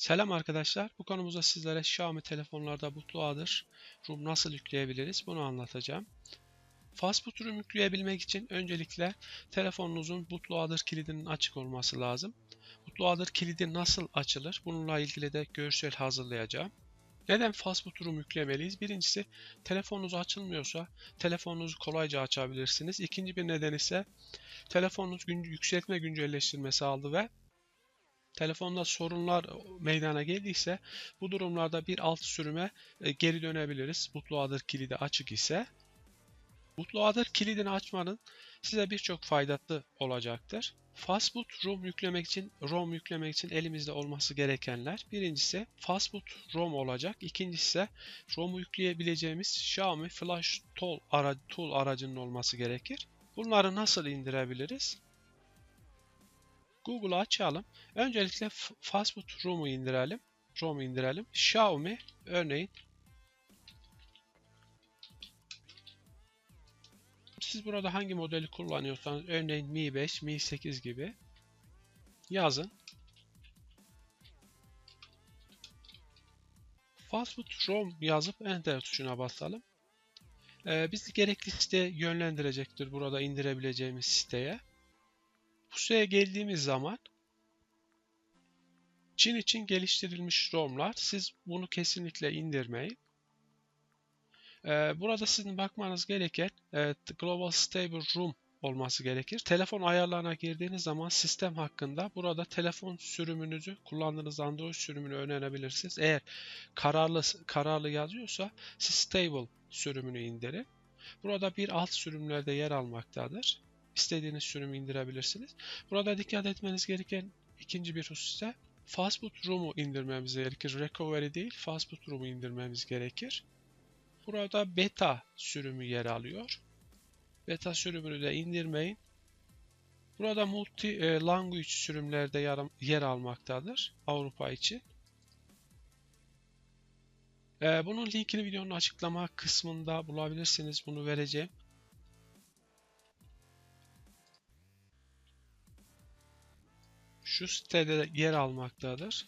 Selam arkadaşlar. Bu konumuzda sizlere Xiaomi telefonlarda bootloader ROM nasıl yükleyebiliriz bunu anlatacağım. Fastboot ROM yükleyebilmek için öncelikle telefonunuzun bootloader kilidinin açık olması lazım. Bootloader kilidi nasıl açılır? Bununla ilgili de görsel hazırlayacağım. Neden fastboot ROM yüklemeliyiz? Birincisi telefonunuz açılmıyorsa telefonunuzu kolayca açabilirsiniz. İkinci bir neden ise telefonunuz yükseltme güncelleştirmesi aldı ve telefonda sorunlar meydana geldiyse bu durumlarda bir alt sürüme e, geri dönebiliriz. Bootloader kilidi açık ise. Bootloader kilidini açmanın size birçok faydası olacaktır. Fastboot ROM yüklemek için ROM yüklemek için elimizde olması gerekenler birincisi Fastboot ROM olacak. İkincisi ise ROM'u yükleyebileceğimiz Xiaomi Flash Tool, Tool aracının olması gerekir. Bunları nasıl indirebiliriz? Google'u açalım. Öncelikle Fastboot ROM'u indirelim. ROM'u indirelim. Xiaomi örneğin Siz burada hangi modeli kullanıyorsanız örneğin Mi 5, Mi 8 gibi yazın. Fastboot ROM yazıp Enter tuşuna basalım. Ee, bizi gerekli siteye yönlendirecektir burada indirebileceğimiz siteye. Siteye geldiğimiz zaman Çin için geliştirilmiş ROM'lar. Siz bunu kesinlikle indirmeyin. Ee, burada sizin bakmanız gereken e, Global Stable Room olması gerekir. Telefon ayarlarına girdiğiniz zaman sistem hakkında burada telefon sürümünüzü kullandığınız Android sürümünü öğrenebilirsiniz. Eğer kararlı kararlı yazıyorsa siz Stable sürümünü indirin. Burada bir alt sürümlerde yer almaktadır. İstediğiniz sürümü indirebilirsiniz. Burada dikkat etmeniz gereken ikinci bir husus ise Fastboot Room'u indirmemiz gerekir. Recovery değil, Fastboot Room'u indirmemiz gerekir. Burada beta sürümü yer alıyor. Beta sürümünü de indirmeyin. Burada multi e, language sürümlerde yer almaktadır Avrupa için. E, bunun linkini videonun açıklama kısmında bulabilirsiniz. Bunu vereceğim. Şu sitede yer almaktadır.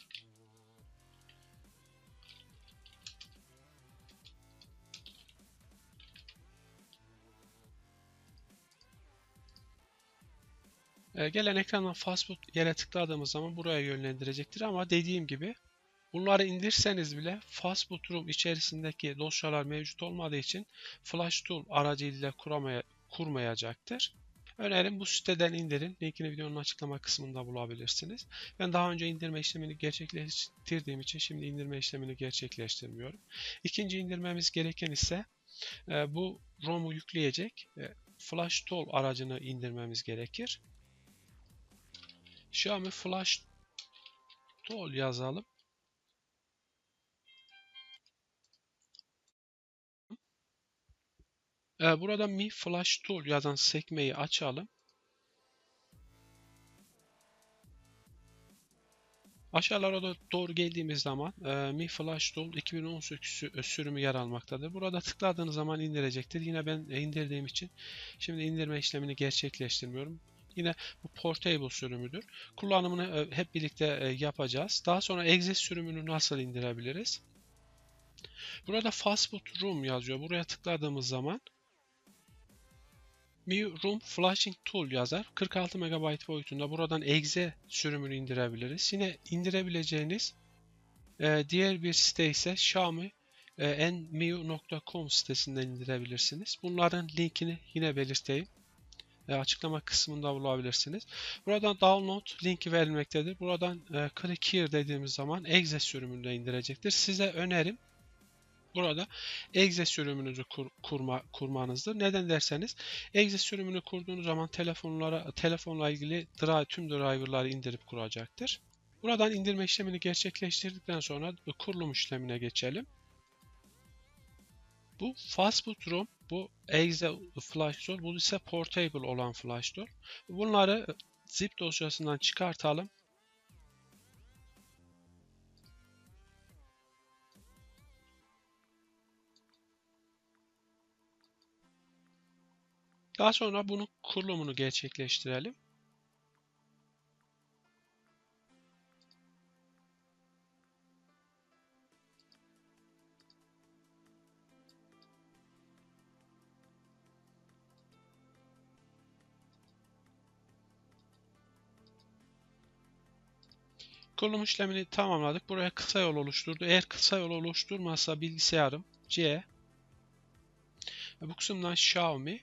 Ee, gelen ekrandan fastfood yere tıkladığımız zaman buraya yönlendirecektir ama dediğim gibi bunları indirseniz bile fastfood room içerisindeki dosyalar mevcut olmadığı için flash tool aracıyla kuramaya, kurmayacaktır. Önerim bu siteden indirin. Linkini videonun açıklama kısmında bulabilirsiniz. Ben daha önce indirme işlemini gerçekleştirdiğim için şimdi indirme işlemini gerçekleştirmiyorum. İkinci indirmemiz gereken ise e, bu ROM'u yükleyecek e, Flash Tool aracını indirmemiz gerekir. Xiaomi Flash Tool yazalım. Ee, burada Mi Flash Tool yazan sekmeyi açalım. Aşağılara doğru geldiğimiz zaman e, Mi Flash Tool 2018 sürümü yer almaktadır. Burada tıkladığınız zaman indirecektir. Yine ben indirdiğim için şimdi indirme işlemini gerçekleştirmiyorum. Yine bu portable sürümüdür. Kullanımını e, hep birlikte e, yapacağız. Daha sonra exe sürümünü nasıl indirebiliriz? Burada Fastboot Room yazıyor. Buraya tıkladığımız zaman Mi Room Flashing Tool yazar. 46 MB boyutunda. Buradan exe sürümünü indirebiliriz. Yine indirebileceğiniz e, diğer bir site ise Xiaomi nmiu.com sitesinden indirebilirsiniz. Bunların linkini yine belirteyim e, açıklama kısmında bulabilirsiniz. Buradan download linki verilmektedir. Buradan e, click here dediğimiz zaman exe sürümünde indirecektir. Size önerim burada exe sürümünüzü kur, kurma, kurmanızdır. Neden derseniz exe sürümünü kurduğunuz zaman telefonlara telefonla ilgili drive, tüm driver'ları indirip kuracaktır. Buradan indirme işlemini gerçekleştirdikten sonra kurulum işlemine geçelim. Bu Fastboot ROM, bu exe flash store, bu ise portable olan flash store. Bunları zip dosyasından çıkartalım. Daha sonra bunun kurulumunu gerçekleştirelim. Kurulum işlemini tamamladık. Buraya kısa yol oluşturdu. Eğer kısa yol oluşturmazsa bilgisayarım C. Bu kısımdan Xiaomi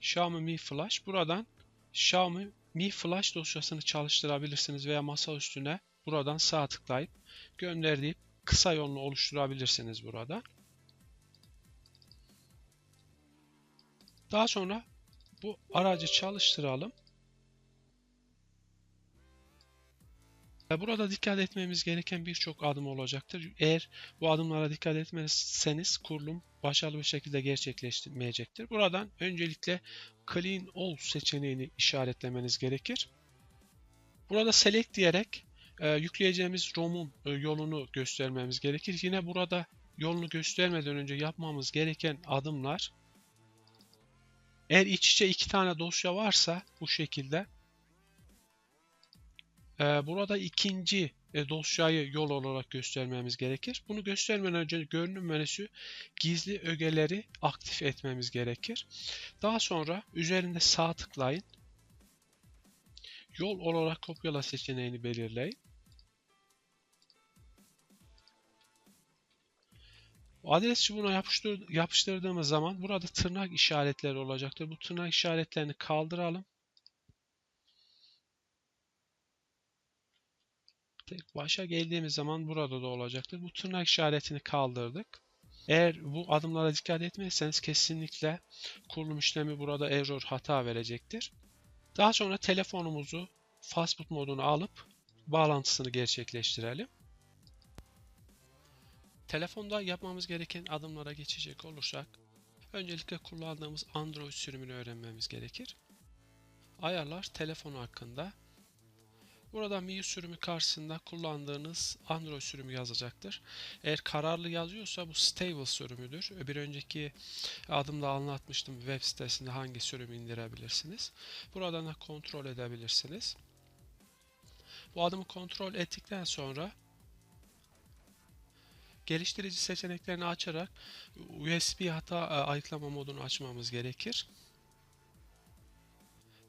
Xiaomi Mi Flash buradan Xiaomi Mi Flash dosyasını çalıştırabilirsiniz veya masa üstüne buradan sağ tıklayıp gönder deyip kısa yolunu oluşturabilirsiniz burada. Daha sonra bu aracı çalıştıralım. Burada dikkat etmemiz gereken birçok adım olacaktır. Eğer bu adımlara dikkat etmezseniz kurulum başarılı bir şekilde gerçekleşmeyecektir. Buradan öncelikle Clean All seçeneğini işaretlemeniz gerekir. Burada Select diyerek e, yükleyeceğimiz ROM'un e, yolunu göstermemiz gerekir. Yine burada yolunu göstermeden önce yapmamız gereken adımlar eğer iç içe iki tane dosya varsa bu şekilde burada ikinci e, dosyayı yol olarak göstermemiz gerekir. Bunu göstermeden önce görünüm menüsü gizli ögeleri aktif etmemiz gerekir. Daha sonra üzerinde sağ tıklayın. Yol olarak kopyala seçeneğini belirleyin. Adres çubuğuna yapıştır, yapıştırdığımız zaman burada tırnak işaretleri olacaktır. Bu tırnak işaretlerini kaldıralım. Tek başa geldiğimiz zaman burada da olacaktır. Bu tırnak işaretini kaldırdık. Eğer bu adımlara dikkat etmezseniz kesinlikle kurulum işlemi burada error hata verecektir. Daha sonra telefonumuzu fastboot moduna alıp bağlantısını gerçekleştirelim. Telefonda yapmamız gereken adımlara geçecek olursak öncelikle kullandığımız Android sürümünü öğrenmemiz gerekir. Ayarlar telefon hakkında. Burada MIUI sürümü karşısında kullandığınız Android sürümü yazacaktır. Eğer kararlı yazıyorsa bu Stable sürümüdür. Bir önceki adımda anlatmıştım web sitesinde hangi sürümü indirebilirsiniz. Buradan da kontrol edebilirsiniz. Bu adımı kontrol ettikten sonra geliştirici seçeneklerini açarak USB hata e, ayıklama modunu açmamız gerekir.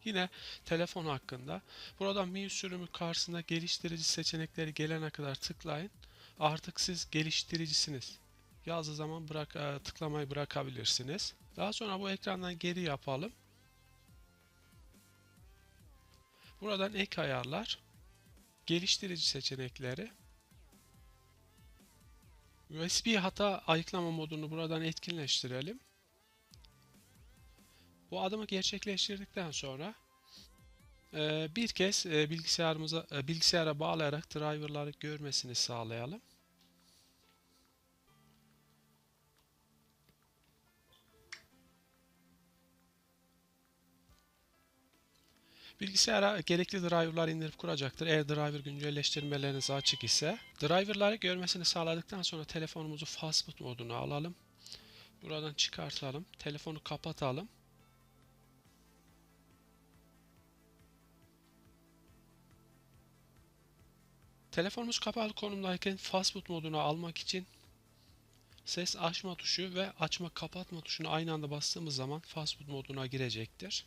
Yine telefon hakkında. Burada MIUI sürümü karşısında geliştirici seçenekleri gelene kadar tıklayın. Artık siz geliştiricisiniz. Yazdığı zaman bırak, e, tıklamayı bırakabilirsiniz. Daha sonra bu ekrandan geri yapalım. Buradan ek ayarlar, geliştirici seçenekleri, USB hata ayıklama modunu buradan etkinleştirelim. Bu adımı gerçekleştirdikten sonra e, bir kez e, bilgisayarımıza e, bilgisayara bağlayarak driver'ları görmesini sağlayalım. Bilgisayara gerekli driver'lar indirip kuracaktır. Eğer driver güncelleştirmeleriniz açık ise. Driver'ları görmesini sağladıktan sonra telefonumuzu fastboot moduna alalım. Buradan çıkartalım. Telefonu kapatalım. Telefonumuz kapalı konumdayken fastboot moduna almak için ses açma tuşu ve açma kapatma tuşunu aynı anda bastığımız zaman fastboot moduna girecektir.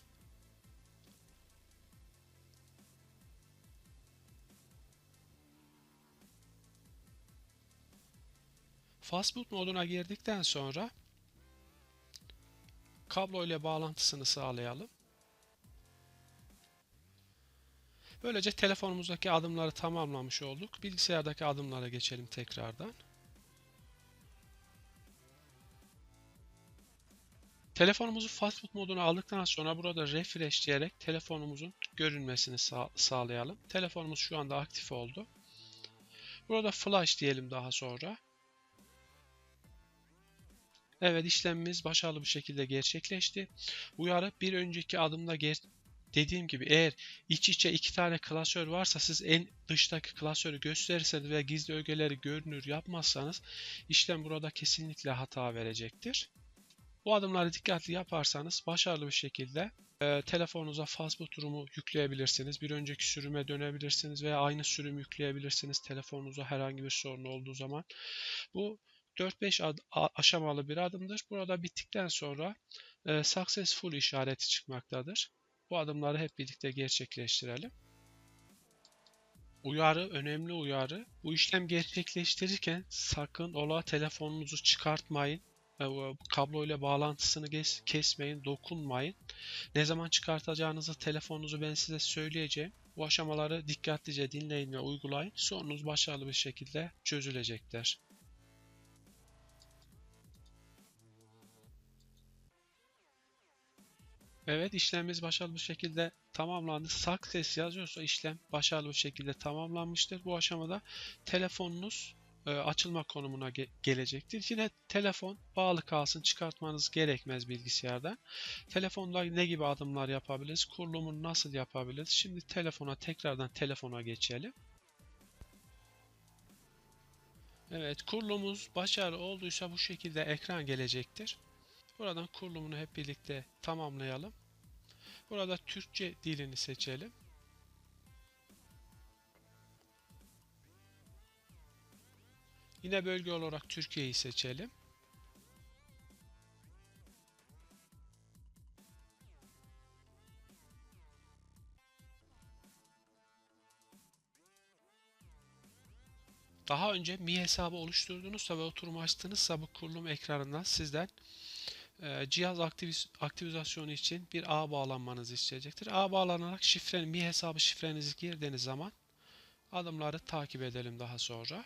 Fastboot moduna girdikten sonra kablo ile bağlantısını sağlayalım. Böylece telefonumuzdaki adımları tamamlamış olduk. Bilgisayardaki adımlara geçelim tekrardan. Telefonumuzu fastboot moduna aldıktan sonra burada refresh diyerek telefonumuzun görünmesini sağ sağlayalım. Telefonumuz şu anda aktif oldu. Burada flash diyelim daha sonra. Evet işlemimiz başarılı bir şekilde gerçekleşti. Uyarı bir önceki adımda ger dediğim gibi eğer iç içe iki tane klasör varsa siz en dıştaki klasörü gösterirseniz veya gizli ögeleri görünür yapmazsanız işlem burada kesinlikle hata verecektir. Bu adımları dikkatli yaparsanız başarılı bir şekilde e, telefonunuza fastboot durumu yükleyebilirsiniz. Bir önceki sürüme dönebilirsiniz veya aynı sürüm yükleyebilirsiniz telefonunuza herhangi bir sorun olduğu zaman. Bu 4-5 aşamalı bir adımdır. Burada bittikten sonra e, successful işareti çıkmaktadır. Bu adımları hep birlikte gerçekleştirelim. Uyarı, önemli uyarı. Bu işlem gerçekleştirirken sakın ola telefonunuzu çıkartmayın. E, bu Kabloyla bağlantısını kes- kesmeyin, dokunmayın. Ne zaman çıkartacağınızı telefonunuzu ben size söyleyeceğim. Bu aşamaları dikkatlice dinleyin ve uygulayın. Sorunuz başarılı bir şekilde çözülecektir. Evet işlemimiz başarılı bir şekilde tamamlandı. Success yazıyorsa işlem başarılı bir şekilde tamamlanmıştır. Bu aşamada telefonunuz e, açılma konumuna ge- gelecektir. Yine telefon bağlı kalsın çıkartmanız gerekmez bilgisayardan. Telefonda ne gibi adımlar yapabiliriz? Kurulumunu nasıl yapabiliriz? Şimdi telefona tekrardan telefona geçelim. Evet kurulumumuz başarılı olduysa bu şekilde ekran gelecektir. Buradan kurulumunu hep birlikte tamamlayalım. Burada Türkçe dilini seçelim. Yine bölge olarak Türkiye'yi seçelim. Daha önce Mi hesabı oluşturdunuzsa ve oturum açtınızsa bu kurulum ekranından sizden cihaz aktiviz- aktivizasyonu için bir ağ bağlanmanızı isteyecektir. Ağ bağlanarak şifre, Mi hesabı şifrenizi girdiğiniz zaman adımları takip edelim daha sonra.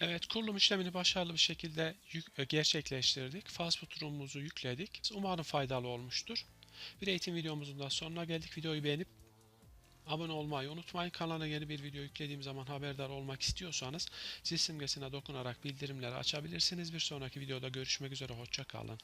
Evet, kurulum işlemini başarılı bir şekilde e, gerçekleştirdik. Fastfood Room'umuzu yükledik. Umarım faydalı olmuştur. Bir eğitim videomuzun da sonuna geldik. Videoyu beğenip abone olmayı unutmayın. Kanala yeni bir video yüklediğim zaman haberdar olmak istiyorsanız zil simgesine dokunarak bildirimleri açabilirsiniz. Bir sonraki videoda görüşmek üzere. Hoşça kalın.